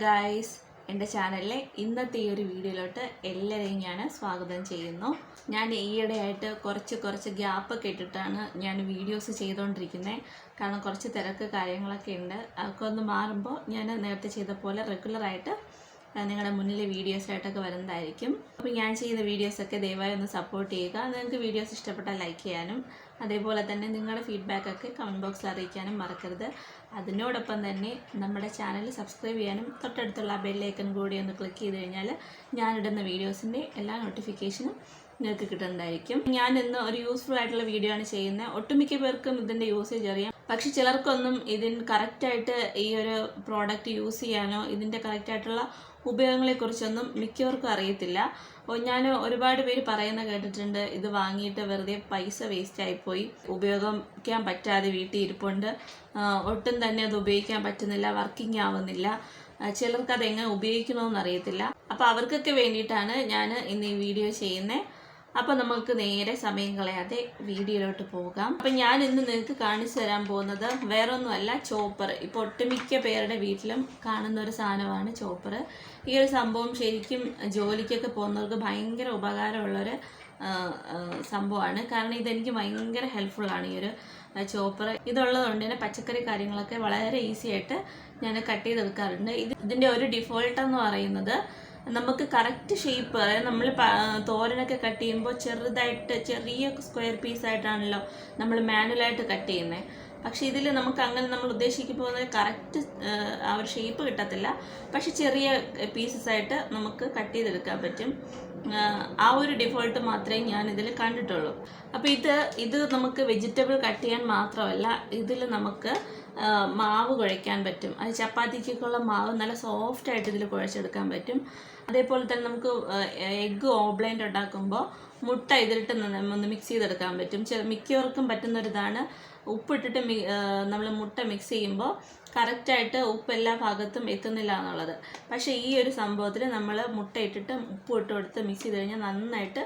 Guys എന്റെ ചാനലിലെ ഇന്നത്തെ ഈ ഒരു വീഡിയോയിലോട്ട് എല്ലാവരെയും ഞാൻ സ്വാഗതം ചെയ്യുന്നു. ഞാൻ ഈയിടെയായിട്ട് കുറച്ച് കുറച്ച് ഗ്യാപ്പൊക്കെ ഇട്ടിട്ടാണ് ഞാൻ വീഡിയോസ് ചെയ്തുകൊണ്ടിരിക്കുന്നത് കാരണം കുറച്ച് തിരക്ക് കാര്യങ്ങളൊക്കെ ഉണ്ട്. അതൊക്കെ ഒന്ന് മാറുമ്പോൾ ഞാൻ നേരത്തെ ചെയ്ത പോലെ റെഗുലറായിട്ട് നിങ്ങളുടെ മുന്നിൽ വീഡിയോസായിട്ടൊക്കെ വരുന്നതായിരിക്കും. അപ്പോൾ ഞാൻ ചെയ്യുന്ന വീഡിയോസൊക്കെ ദയവായി ഒന്ന് സപ്പോർട്ട് ചെയ്യുക. നിങ്ങൾക്ക് വീഡിയോസ് ഇഷ്ടപ്പെട്ടാൽ ലൈക്ക് ചെയ്യാനും അതേപോലെ തന്നെ നിങ്ങളുടെ ഫീഡ്ബാക്കൊക്കെ കമന്റ് ബോക്സിൽ അറിയിക്കാനും മറക്കരുത്. അതിനോടൊപ്പം തന്നെ നമ്മുടെ ചാനൽ സബ്സ്ക്രൈബ് ചെയ്യാനും തൊട്ടടുത്തുള്ള ബെല്ലൈക്കൺ കൂടി ഒന്ന് ക്ലിക്ക് ചെയ്ത് കഴിഞ്ഞാൽ ഞാനിടുന്ന വീഡിയോസിന്റെ എല്ലാ നോട്ടിഫിക്കേഷനും നിങ്ങൾക്ക് കിട്ടുന്നതായിരിക്കും. ഞാൻ ഇന്ന് ഒരു യൂസ്ഫുൾ ആയിട്ടുള്ള വീഡിയോ ആണ് ചെയ്യുന്നത്. ഒട്ടുമിക്ക പേർക്കും ഇതിന്റെ യൂസേജ് അറിയാം. പക്ഷെ ചിലർക്കൊന്നും ഇതിന് കറക്റ്റായിട്ട് ഈ ഒരു പ്രോഡക്റ്റ് യൂസ് ചെയ്യാനോ ഇതിന്റെ കറക്റ്റായിട്ടുള്ള ഉപയോഗങ്ങളെക്കുറിച്ചൊന്നും മിക്കവർക്കും അറിയത്തില്ല. ഞാൻ ഒരുപാട് പേര് പറയുന്ന കേട്ടിട്ടുണ്ട് ഇത് വാങ്ങിയിട്ട് വെറുതെ പൈസ വേസ്റ്റ് ആയിപ്പോയി. ഉപയോഗിക്കാൻ പറ്റാതെ വീട്ടിൽ ഇരിപ്പുണ്ട്. ഒട്ടും തന്നെ അത് ഉപയോഗിക്കാൻ പറ്റുന്നില്ല വർക്കിംഗ് ആവുന്നില്ല. ചിലർക്ക് അത് എങ്ങനെ ഉപയോഗിക്കണമെന്ന് അറിയത്തില്ല. അപ്പോൾ അവർക്കൊക്കെ വേണ്ടിയിട്ടാണ് ഞാൻ ഇന്ന് ഈ വീഡിയോ ചെയ്യുന്നത് അപ്പോൾ നമുക്ക് നേരെ സമയം കളയാതെ വീഡിയോയിലോട്ട് പോകാം. അപ്പം ഞാൻ ഇന്ന് നിങ്ങൾക്ക് കാണിച്ചു തരാൻ പോകുന്നത് വേറൊന്നുമല്ല ചോപ്പർ. ഇപ്പോൾ ഒട്ടുമിക്ക പേരുടെ വീട്ടിലും കാണുന്ന ഒരു സാധനമാണ് ചോപ്പർ. ഈ ഒരു സംഭവം ശരിക്കും ജോലിക്കൊക്കെ പോകുന്നവർക്ക് ഭയങ്കര ഉപകാരമുള്ളൊരു സംഭവമാണ്. കാരണം ഇതെനിക്ക് ഭയങ്കര ഹെൽപ്ഫുള്ളാണ് ഈ ഒരു ചോപ്പർ. ഇതുള്ളതുകൊണ്ട് തന്നെ പച്ചക്കറി കാര്യങ്ങളൊക്കെ വളരെ ഈസി ആയിട്ട് ഞാൻ കട്ട് ചെയ്തെടുക്കാറുണ്ട്. ഇത് ഇതിന്റെ ഒരു ഡിഫോൾട്ട് എന്ന് പറയുന്നത് നമുക്ക് കറക്റ്റ് ഷേപ്പ് അതായത് നമ്മൾ തോരനൊക്കെ കട്ട് ചെയ്യുമ്പോൾ ചെറുതായിട്ട് ചെറിയ സ്ക്വയർ പീസ് ആയിട്ടാണല്ലോ നമ്മൾ മാനുവലായിട്ട് കട്ട് ചെയ്യുന്നത് പക്ഷേ ഇതിൽ നമുക്ക് അങ്ങനെ നമ്മൾ ഉദ്ദേശിക്കുമ്പോൾ കറക്റ്റ് ആ ഒരു ഷേപ്പ് കിട്ടത്തില്ല. പക്ഷെ ചെറിയ പീസസ് ആയിട്ട് നമുക്ക് കട്ട് ചെയ്തെടുക്കാൻ പറ്റും. ആ, ഒരു ഡിഫോൾട്ട് മാത്രമേ ഞാൻ ഇതിൽ കണ്ടിട്ടുള്ളൂ. അപ്പോൾ ഇത് ഇത് നമുക്ക് വെജിറ്റബിൾ കട്ട് ചെയ്യാൻ മാത്രമല്ല ഇതിൽ നമുക്ക് മാവ് കുഴയ്ക്കാൻ പറ്റും. അത് ചപ്പാത്തിക്കൊക്കെയുള്ള മാവ് നല്ല സോഫ്റ്റ് ആയിട്ട് ഇതിൽ കുഴച്ചെടുക്കാൻ പറ്റും. അതേപോലെ തന്നെ നമുക്ക് എഗ്ഗ് ഓബ്ലൈൻഡ് ഉണ്ടാക്കുമ്പോൾ മുട്ട ഇതിലിട്ട് ഒന്ന് മിക്സ് ചെയ്തെടുക്കാൻ പറ്റും. ചെ മിക്കവർക്കും പറ്റുന്നൊരിതാണ്. ഉപ്പിട്ടിട്ട് മി നമ്മൾ മുട്ട മിക്സ് ചെയ്യുമ്പോൾ കറക്റ്റായിട്ട് ഉപ്പ് എല്ലാ ഭാഗത്തും എത്തുന്നില്ല എന്നുള്ളത്. പക്ഷേ ഈ ഒരു സംഭവത്തിൽ നമ്മൾ മുട്ട ഇട്ടിട്ട് ഉപ്പ് ഇട്ട് കൊടുത്ത് മിക്സ് ചെയ്ത് കഴിഞ്ഞാൽ നന്നായിട്ട്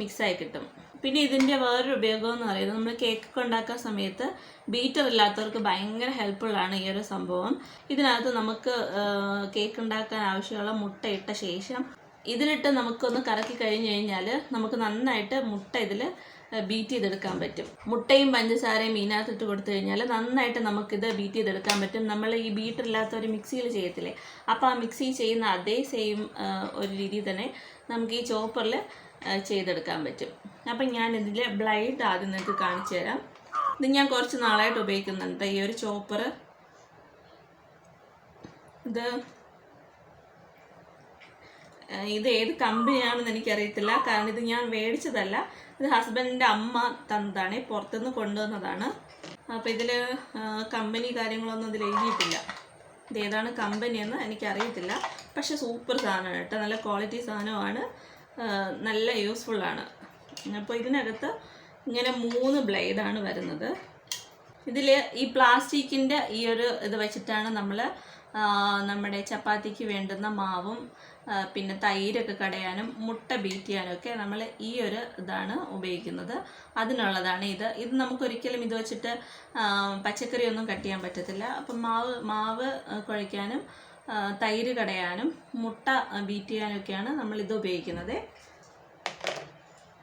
മിക്സായി കിട്ടും. പിന്നെ ഇതിന്റെ വേറൊരു ഉപയോഗം എന്ന് പറയുന്നത് നമ്മൾ കേക്കൊക്കെ ഉണ്ടാക്കുന്ന സമയത്ത് ബീറ്റർ ഇല്ലാത്തവർക്ക് ഭയങ്കര ഹെൽപ്ഫുള്ളാണ് ഈ ഒരു സംഭവം. ഇതിനകത്ത് നമുക്ക് കേക്ക് ഉണ്ടാക്കാൻ ആവശ്യമുള്ള മുട്ട ഇട്ട ശേഷം ഇതിലിട്ട് നമുക്കൊന്ന് കറക്കി കഴിഞ്ഞ് കഴിഞ്ഞാൽ നമുക്ക് നന്നായിട്ട് മുട്ട ഇതിൽ ബീറ്റ് ചെയ്തെടുക്കാൻ പറ്റും. മുട്ടയും പഞ്ചസാരയും ഇതിനകത്തിട്ട് കൊടുത്തു കഴിഞ്ഞാൽ നന്നായിട്ട് നമുക്കിത് ബീറ്റ് ചെയ്തെടുക്കാൻ പറ്റും. നമ്മൾ ഈ ബീറ്റർ ഇല്ലാത്ത ഒരു മിക്സിയിൽ ചെയ്യത്തില്ലേ? അപ്പോൾ ആ മിക്സി ചെയ്യുന്ന അതേ സെയിം ഒരു രീതി തന്നെ നമുക്ക് ഈ ചോപ്പറിൽ ചെയ്തെടുക്കാൻ പറ്റും. അപ്പം ഇതിന്റെ ബ്ലൈഡ് ആദ്യം നിങ്ങൾക്ക് കാണിച്ചു തരാം. ഇത് ഞാൻ കുറച്ച് നാളായിട്ട് ഉപയോഗിക്കുന്നുണ്ട്. ഈ ഒരു ചോപ്പർ ഇത് ഇത് ഏത് കമ്പനിയാണെന്ന് എനിക്കറിയത്തില്ല. കാരണം ഇത് ഞാൻ മേടിച്ചതല്ല. ഇത് ഹസ്ബൻഡിന്റെ അമ്മ തന്നതാണ്. പുറത്തുനിന്ന് കൊണ്ടുവന്നതാണ്. അപ്പോൾ ഇതിൽ കമ്പനി കാര്യങ്ങളൊന്നും ഇതിൽ എഴുതിയിട്ടില്ല. ഇത് ഏതാണ് കമ്പനി എന്ന് എനിക്കറിയത്തില്ല. പക്ഷെ സൂപ്പർ സാധനമാണ് കേട്ടോ. നല്ല ക്വാളിറ്റി സാധനമാണ്. നല്ല യൂസ്ഫുള്ളാണ് അപ്പോൾ ഇതിനകത്ത് ഇങ്ങനെ മൂന്ന് ബ്ലേഡാണ് വരുന്നത്. ഇതിൽ ഈ പ്ലാസ്റ്റിക്കിന്റെ ഈ ഒരു ഇത് വെച്ചിട്ടാണ് നമ്മൾ നമ്മുടെ ചപ്പാത്തിക്ക് വേണ്ടുന്ന മാവും പിന്നെ തൈരൊക്കെ കടയാനും മുട്ട ബീറ്റ് ചെയ്യാനൊക്കെ നമ്മൾ ഈ ഒരു ഇതാണ് ഉപയോഗിക്കുന്നത്. അതിനുള്ളതാണ് ഇത്. ഇത് നമുക്കൊരിക്കലും ഇത് വെച്ചിട്ട് പച്ചക്കറിയൊന്നും കട്ട് ചെയ്യാൻ പറ്റത്തില്ല. അപ്പം മാവ് മാവ് കുഴയ്ക്കാനും തൈര് കടയാനും മുട്ട ബീറ്റ് ചെയ്യാനൊക്കെയാണ് നമ്മളിത് ഉപയോഗിക്കുന്നത്.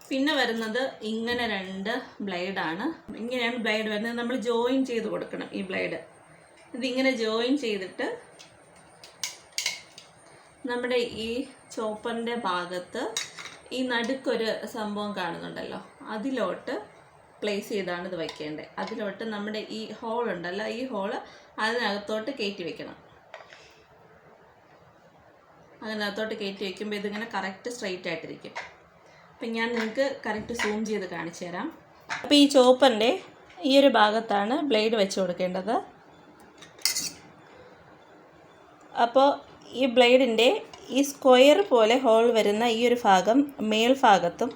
പിന്നെ വരുന്നത് ഇങ്ങനെ രണ്ട് ബ്ലേഡാണ്. ഇങ്ങനെയാണ് ബ്ലേഡ് വരുന്നത്. നമ്മൾ ജോയിൻ ചെയ്ത് കൊടുക്കണം ഈ ബ്ലേഡ്. ഇതിങ്ങനെ ജോയിൻ ചെയ്തിട്ട് നമ്മുടെ ഈ ചോപ്പറിന്റെ ഭാഗത്ത് ഈ നടുക്കൊരു സംഭവം കാണുന്നുണ്ടല്ലോ. അതിലോട്ട് പ്ലേസ് ചെയ്താണ് ഇത് വയ്ക്കേണ്ടത്. അതിലോട്ട് നമ്മുടെ ഈ ഹോൾ ഉണ്ടല്ലോ ഈ ഹോൾ അതിനകത്തോട്ട് കയറ്റി വെക്കണം. അതിനകത്തോട്ട് കയറ്റി വയ്ക്കുമ്പോൾ ഇതിങ്ങനെ കറക്റ്റ് സ്ട്രെയിറ്റ് ആയിട്ടിരിക്കും. അപ്പം ഞാൻ നിങ്ങൾക്ക് കറക്റ്റ് സൂം ചെയ്ത് കാണിച്ചു തരാം. അപ്പോൾ ഈ ചോപ്പറിന്റെ ഈ ഒരു ഭാഗത്താണ് ബ്ലേഡ് വെച്ച് കൊടുക്കേണ്ടത്. അപ്പോൾ ഈ ബ്ലേഡിന്റെ ഈ സ്ക്വയർ പോലെ ഹോൾ വരുന്ന ഈ ഒരു ഭാഗം മേൽഭാഗത്തും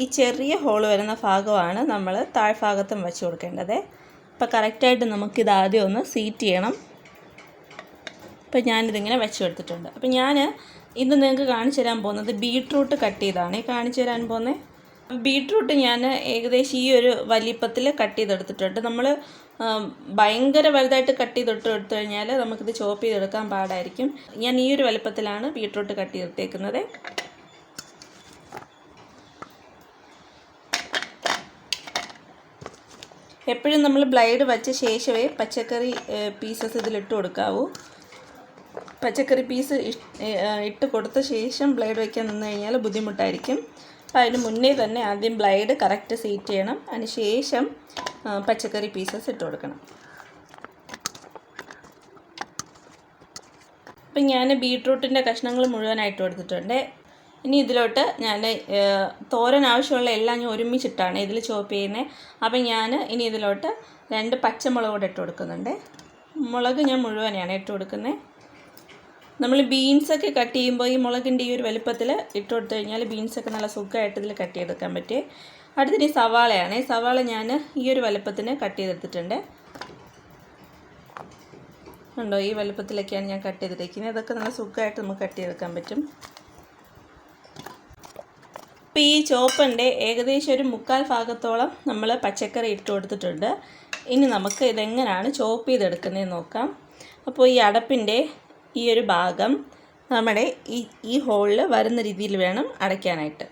ഈ ചെറിയ ഹോൾ വരുന്ന ഭാഗമാണ് നമ്മൾ താഴ്ഭാഗത്തും വെച്ച് കൊടുക്കേണ്ടത്. അപ്പോൾ കറക്റ്റായിട്ട് നമുക്കിത് ആദ്യം ഒന്ന് സീറ്റ് ചെയ്യണം. അപ്പോൾ ഞാനിതിങ്ങനെ വെച്ച് കൊടുത്തിട്ടുണ്ട് അപ്പോൾ ഞാൻ ഇന്ന് നിങ്ങൾക്ക് കാണിച്ചു തരാൻ പോകുന്നത് ബീട്രൂട്ട് കട്ട് ചെയ്താണ്. കാണിച്ചു തരാൻ പോകുന്നത് ബീട്രൂട്ട് ഞാൻ ഏകദേശം ഈ ഒരു വലിപ്പത്തിൽ കട്ട് ചെയ്തെടുത്തിട്ടുണ്ട്. നമ്മൾ ഭയങ്കര വലുതായിട്ട് കട്ട് ചെയ്തിട്ട് എടുത്തു കഴിഞ്ഞാൽ നമുക്കിത് ചോപ്പ് ചെയ്തെടുക്കാൻ പാടായിരിക്കും. ഞാൻ ഈ ഒരു വലിപ്പത്തിലാണ് ബീട്രൂട്ട് കട്ട് ചെയ്തെടുത്തേക്കുന്നത് എപ്പോഴും നമ്മൾ ബ്ലൈഡ് വച്ച ശേഷമേ പച്ചക്കറി പീസസ് ഇതിലിട്ട് കൊടുക്കാവൂ. പച്ചക്കറി പീസ് ഇട്ട് കൊടുത്ത ശേഷം ബ്ലേഡ് വയ്ക്കാൻ നിന്ന് കഴിഞ്ഞാൽ ബുദ്ധിമുട്ടായിരിക്കും. അപ്പോൾ അതിന് മുന്നേ തന്നെ ആദ്യം ബ്ലൈഡ് കറക്റ്റ് സീറ്റ് ചെയ്യണം. അതിന് ശേഷം പച്ചക്കറി പീസസ് ഇട്ട് കൊടുക്കണം. അപ്പം ഞാൻ ബീട്രൂട്ടിന്റെ കഷ്ണങ്ങൾ മുഴുവനായിട്ട് കൊടുത്തിട്ടുണ്ട്. ഇനി ഇതിലോട്ട് ഞാൻ തോരൻ ആവശ്യമുള്ള എല്ലാം ഞാൻ ഒരുമിച്ചിട്ടാണ് ഇതിൽ ചോപ്പ് ചെയ്യുന്നത് അപ്പം ഞാൻ ഇനി ഇതിലോട്ട് രണ്ട് പച്ചമുളക് കൂടെ ഇട്ട് കൊടുക്കുന്നുണ്ട്. മുളക് ഞാൻ മുഴുവനാണ് ഇട്ട് കൊടുക്കുന്നത് നമ്മൾ ബീൻസൊക്കെ കട്ട് ചെയ്യുമ്പോൾ ഈ മുളകിന്റെ ഈ ഒരു വലുപ്പത്തിൽ ഇട്ട് കൊടുത്തു കഴിഞ്ഞാൽ ബീൻസൊക്കെ നല്ല സുഖമായിട്ട് ഇതിൽ കട്ട് ചെയ്തെടുക്കാൻ പറ്റും അടുത്തിനി സവാളയാണ്. സവാള ഞാൻ ഈ ഒരു വലുപ്പത്തിന് കട്ട് ചെയ്തെടുത്തിട്ടുണ്ട്. ഉണ്ടോ ഈ വലുപ്പത്തിലൊക്കെയാണ് ഞാൻ കട്ട് ചെയ്തിരിക്കുന്നത് ഇതൊക്കെ നല്ല സുഖമായിട്ട് നമുക്ക് കട്ട് ചെയ്തെടുക്കാൻ പറ്റും. അപ്പോൾ ഈ ചോപ്പന്റെ ഏകദേശം ഒരു മുക്കാൽ ഭാഗത്തോളം നമ്മൾ പച്ചക്കറി ഇട്ട് കൊടുത്തിട്ടുണ്ട്. ഇനി നമുക്ക് ഇതെങ്ങനെയാണ് ചോപ്പ് ചെയ്തെടുക്കുന്നതെന്ന് നോക്കാം. അപ്പോൾ ഈ അടപ്പിന്റെ ഈ ഒരു ഭാഗം നമ്മുടെ ഈ ഈ ഹോളിൽ വരുന്ന രീതിയിൽ വേണം അടയ്ക്കാനായിട്ട്.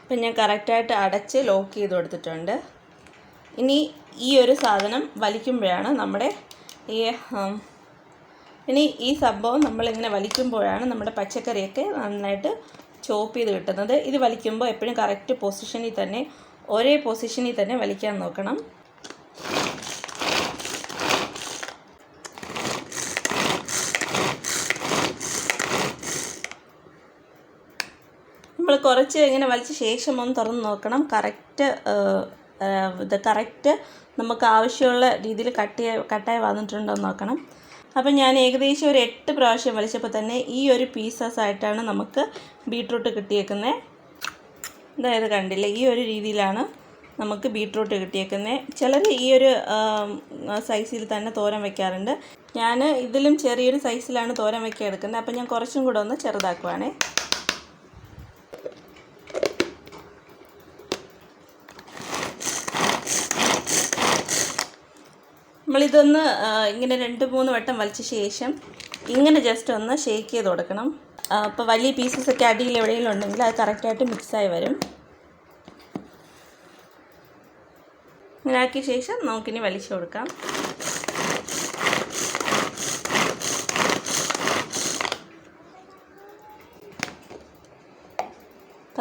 അപ്പം ഞാൻ കറക്റ്റായിട്ട് അടച്ച് ലോക്ക് ചെയ്ത് കൊടുത്തിട്ടുണ്ട്. ഇനി ഈ ഒരു സാധനം വലിക്കുമ്പോഴാണ് നമ്മുടെ ഈ ഇനി ഈ സംഭവം നമ്മളിങ്ങനെ വലിക്കുമ്പോഴാണ് നമ്മുടെ പച്ചക്കറിയൊക്കെ നന്നായിട്ട് ചോപ്പ് ചെയ്ത് കിട്ടുന്നത്. ഇത് വലിക്കുമ്പോൾ എപ്പോഴും കറക്റ്റ് പൊസിഷനിൽ തന്നെ ഒരേ പൊസിഷനിൽ തന്നെ വലിക്കാൻ നോക്കണം. നമ്മൾ കുറച്ച് ഇങ്ങനെ വലിച്ച ശേഷം ഒന്ന് തുറന്ന് നോക്കണം. കറക്റ്റ് ഇത് കറക്റ്റ് നമുക്ക് ആവശ്യമുള്ള രീതിയിൽ കട്ട് കട്ടായി വന്നിട്ടുണ്ടോ എന്ന് നോക്കണം. അപ്പം ഞാൻ ഏകദേശം ഒരു എട്ട് പ്രാവശ്യം വലിച്ചപ്പോൾ തന്നെ ഈ ഒരു പീസസ് ആയിട്ടാണ് നമുക്ക് ബീട്രൂട്ട് കിട്ടിയേക്കുന്നത് അതായത് കണ്ടില്ല ഈ ഒരു രീതിയിലാണ് നമുക്ക് ബീട്രൂട്ട് കിട്ടിയേക്കുന്നത് ചിലർ ഈ ഒരു സൈസിൽ തന്നെ തോരൻ വയ്ക്കാറുണ്ട് ഞാൻ ഇതിലും ചെറിയൊരു സൈസിലാണ് തോരൻ വയ്ക്കാൻ എടുക്കുന്നത് അപ്പം ഞാൻ കുറച്ചും കൂടെ ഒന്ന് ചെറുതാക്കുവാണേ. നമ്മളിതൊന്ന് ഇങ്ങനെ രണ്ട് മൂന്ന് വട്ടം വലിച്ച ശേഷം ഇങ്ങനെ ജസ്റ്റ് ഒന്ന് ഷേക്ക് ചെയ്ത് കൊടുക്കണം. അപ്പോൾ വലിയ പീസസ് ഒക്കെ അടിയിൽ എവിടെയെങ്കിലും ഉണ്ടെങ്കിൽ അത് കറക്റ്റായിട്ട് മിക്സായി വരും. അങ്ങനെ ആക്കിയ ശേഷം നമുക്കിനി വലിച്ചു കൊടുക്കാം.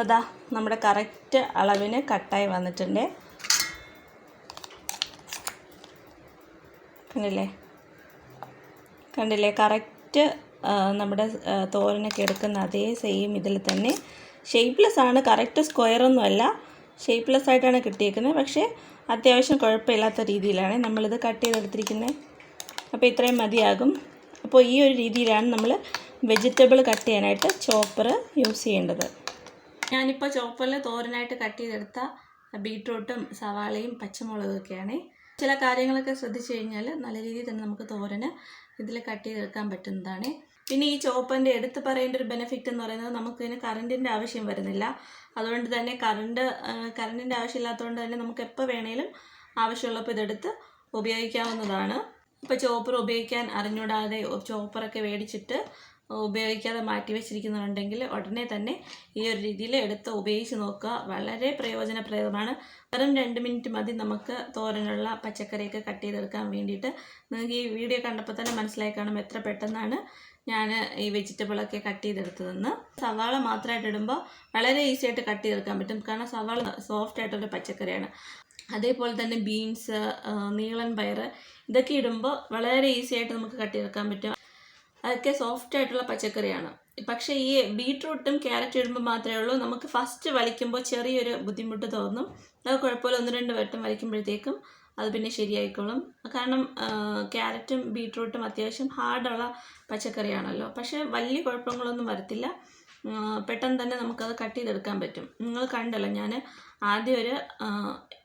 അതാ നമ്മുടെ കറക്റ്റ് അളവിന് കട്ടായി വന്നിട്ടുണ്ട്. കണ്ടില്ലേ? കണ്ടില്ലേ? കറക്റ്റ് നമ്മുടെ തോരനൊക്കെ എടുക്കുന്ന അതേ സെയിം ഇതിൽ തന്നെ. ഷേപ്പ്ലെസ് ആണ് കറക്റ്റ് സ്ക്വയറൊന്നും അല്ല. ഷേപ്പ്ലെസ് ആയിട്ടാണ് കിട്ടിയേക്കുന്നത്. പക്ഷേ അത്യാവശ്യം കുഴപ്പമില്ലാത്ത രീതിയിലാണ് നമ്മളിത് കട്ട് ചെയ്തെടുത്തിരിക്കുന്നത്. അപ്പോൾ ഇത്രയും മതിയാകും. അപ്പോൾ ഈ ഒരു രീതിയിലാണ് നമ്മൾ വെജിറ്റബിൾ കട്ട് ചെയ്യാനായിട്ട് ചോപ്പർ യൂസ് ചെയ്യേണ്ടത്. ഞാനിപ്പോൾ ചോപ്പറിൽ തോരനായിട്ട് കട്ട് ചെയ്തെടുത്ത ബീട്രൂട്ടും സവാളയും പച്ചമുളകൊക്കെയാണ്. ചില കാര്യങ്ങളൊക്കെ ശ്രദ്ധിച്ചു കഴിഞ്ഞാൽ നല്ല രീതിയിൽ തന്നെ നമുക്ക് തോരന് ഇതിൽ കട്ട് ചെയ്തെടുക്കാൻ പറ്റുന്നതാണ്. പിന്നെ ഈ ചോപ്പന്റെ എടുത്ത് പറയേണ്ട ഒരു ബെനിഫിറ്റ് എന്ന് പറയുന്നത് നമുക്കിതിന് കറണ്ടിന്റെ ആവശ്യം വരുന്നില്ല. അതുകൊണ്ട് തന്നെ കറണ്ട് കറണ്ടിന്റെ ആവശ്യമില്ലാത്തതുകൊണ്ട് തന്നെ നമുക്ക് എപ്പോൾ വേണേലും ആവശ്യമുള്ളപ്പോൾ ഇതെടുത്ത് ഉപയോഗിക്കാവുന്നതാണ്. ഇപ്പോൾ ചോപ്പർ ഉപയോഗിക്കാൻ അറിഞ്ഞൂടാതെ ചോപ്പറൊക്കെ മേടിച്ചിട്ട് ഉപയോഗിക്കാതെ മാറ്റി വെച്ചിരിക്കുന്നുണ്ടെങ്കിൽ ഉടനെ തന്നെ ഈ ഒരു രീതിയിൽ എടുത്ത് ഉപയോഗിച്ച് നോക്കുക. വളരെ പ്രയോജനപ്രദമാണ്. വെറും രണ്ട് മിനിറ്റ് മതി നമുക്ക് തോരനുള്ള പച്ചക്കറിയൊക്കെ കട്ട് ചെയ്തെടുക്കാൻ വേണ്ടിയിട്ട്. നിങ്ങൾക്ക് ഈ വീഡിയോ കണ്ടപ്പോൾ തന്നെ മനസ്സിലായി കാണും എത്ര പെട്ടെന്നാണ് ഞാൻ ഈ വെജിറ്റബിളൊക്കെ കട്ട് ചെയ്തെടുത്തതെന്ന്. സവാള മാത്രമായിട്ട് ഇടുമ്പോൾ വളരെ ഈസി ആയിട്ട് കട്ട് ചെയ്തെടുക്കാൻ പറ്റും. കാരണം സവാള സോഫ്റ്റ് ആയിട്ടുള്ള പച്ചക്കറിയാണ്. അതേപോലെ തന്നെ ബീൻസ് നീളൻ പയർ ഇതൊക്കെ ഇടുമ്പോൾ വളരെ ഈസി ആയിട്ട് നമുക്ക് കട്ട് ചെയ്തെടുക്കാൻ പറ്റും. അതൊക്കെ സോഫ്റ്റ് ആയിട്ടുള്ള പച്ചക്കറിയാണ്. പക്ഷേ ഈ ബീട്രൂട്ടും ക്യാരറ്റും ഇടുമ്പോൾ മാത്രമേ ഉള്ളൂ. നമുക്ക് ഫസ്റ്റ് വലിക്കുമ്പോൾ ചെറിയൊരു ബുദ്ധിമുട്ട് തോന്നും. അത് കുഴപ്പമില്ല. ഒന്ന് രണ്ട് വട്ടം വലിക്കുമ്പോഴത്തേക്കും അത് പിന്നെ ശരിയായിക്കോളും. കാരണം ക്യാരറ്റും ബീട്രൂട്ടും അത്യാവശ്യം ഹാർഡുള്ള പച്ചക്കറിയാണല്ലോ. പക്ഷേ വലിയ കുഴപ്പങ്ങളൊന്നും വരത്തില്ല. പെട്ടെന്ന് തന്നെ നമുക്കത് കട്ട് ചെയ്തെടുക്കാൻ പറ്റും. നിങ്ങൾ കണ്ടല്ലോ ഞാൻ ആദ്യം ഒരു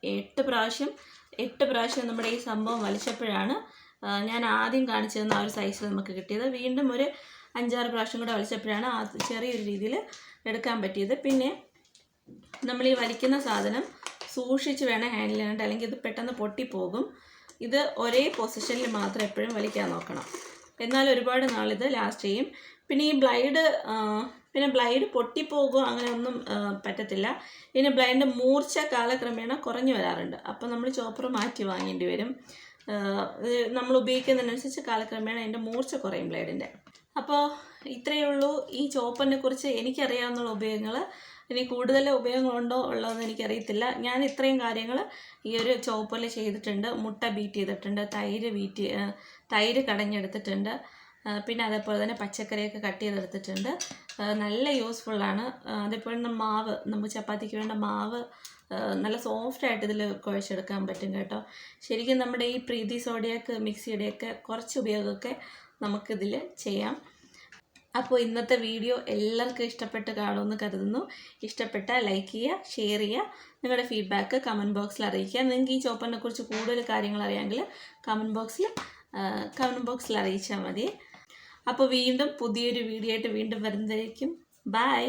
എട്ട് പ്രാവശ്യം എട്ട് പ്രാവശ്യം നമ്മുടെ ഈ സംഭവം വലിച്ചപ്പോഴാണ് ഞാൻ ആദ്യം കാണിച്ചു തന്ന ആ ഒരു സൈസിൽ നമുക്ക് കിട്ടിയത്. വീണ്ടും ഒരു അഞ്ചാറ് പ്രാവശ്യം കൂടെ വലിച്ചപ്പോഴാണ് ആ ചെറിയൊരു രീതിയിൽ എടുക്കാൻ പറ്റിയത്. പിന്നെ നമ്മൾ ഈ വലിക്കുന്ന സാധനം സൂക്ഷിച്ച് വേണം ഹാൻഡിൽ ചെയ്യാനായിട്ട് അല്ലെങ്കിൽ ഇത് പെട്ടെന്ന് പൊട്ടിപ്പോകും. ഇത് ഒരേ പൊസിഷനിൽ മാത്രം എപ്പോഴും വലിക്കാൻ നോക്കണം. എന്നാൽ ഒരുപാട് നാളിത് ലാസ്റ്റ് ചെയ്യും. പിന്നെ ഈ ബ്ലൈഡ് പിന്നെ ബ്ലൈഡ് പൊട്ടിപ്പോകുക അങ്ങനെ ഒന്നും പറ്റത്തില്ല. പിന്നെ ബ്ലൈഡിന്റെ മൂർച്ച കാലക്രമേണ കുറഞ്ഞു വരാറുണ്ട്. അപ്പോൾ നമ്മൾ ചോപ്പർ മാറ്റി വാങ്ങേണ്ടി വരും. നമ്മൾ ഉപയോഗിക്കുന്നതിനനുസരിച്ച് കാലക്രമേണ അതിന്റെ മൂർച്ച കുറയും ബ്ലേഡിന്റെ. അപ്പോൾ ഇത്രയേ ഉള്ളൂ. ഈ ചോപ്പറിനെ കുറിച്ച് എനിക്കറിയാവുന്ന ഉപയോഗങ്ങൾ. ഇനി കൂടുതൽ ഉപയോഗങ്ങളുണ്ടോ ഉള്ളതെന്ന് എനിക്കറിയത്തില്ല. ഞാൻ ഇത്രയും കാര്യങ്ങൾ ഈ ഒരു ചോപ്പറിൽ ചെയ്തിട്ടുണ്ട്. മുട്ട ബീറ്റ് ചെയ്തിട്ടുണ്ട്. തൈര് ബീറ്റ് തൈര് കടഞ്ഞെടുത്തിട്ടുണ്ട്. പിന്നെ അതേപോലെ തന്നെ പച്ചക്കറിയൊക്കെ കട്ട് ചെയ്തെടുത്തിട്ടുണ്ട്. നല്ല യൂസ്ഫുള്ളാണ്. അതേപോലെ തന്നെ മാവ് നമുക്ക് ചപ്പാത്തിക്ക് വേണ്ട മാവ് നല്ല സോഫ്റ്റ് ആയിട്ട് ഇതിൽ കുഴച്ചെടുക്കാൻ പറ്റും കേട്ടോ. ശരിക്കും നമ്മുടെ ഈ പ്രീതി സോഡിയൊക്കെ മിക്സിയുടെയൊക്കെ കുറച്ച് ഉപയോഗമൊക്കെ നമുക്കിതിൽ ചെയ്യാം. അപ്പോൾ ഇന്നത്തെ വീഡിയോ എല്ലാവർക്കും ഇഷ്ടപ്പെട്ട് കാണുമെന്ന് കരുതുന്നു. ഇഷ്ടപ്പെട്ട ലൈക്ക് ചെയ്യുക ഷെയർ ചെയ്യുക നിങ്ങളുടെ ഫീഡ്ബാക്ക് കമന്റ് ബോക്സിൽ അറിയിക്കുക. നിങ്ങൾക്ക് ഈ ചോപ്പറിനെ കുറിച്ച് കൂടുതൽ കാര്യങ്ങൾ അറിയാമെങ്കിൽ കമന്റ് ബോക്സിൽ കമന്റ് ബോക്സിൽ അറിയിച്ചാൽ മതി. അപ്പോൾ വീണ്ടും പുതിയൊരു വീഡിയോ ആയിട്ട് വീണ്ടും വരുന്നതായിരിക്കും. ബൈ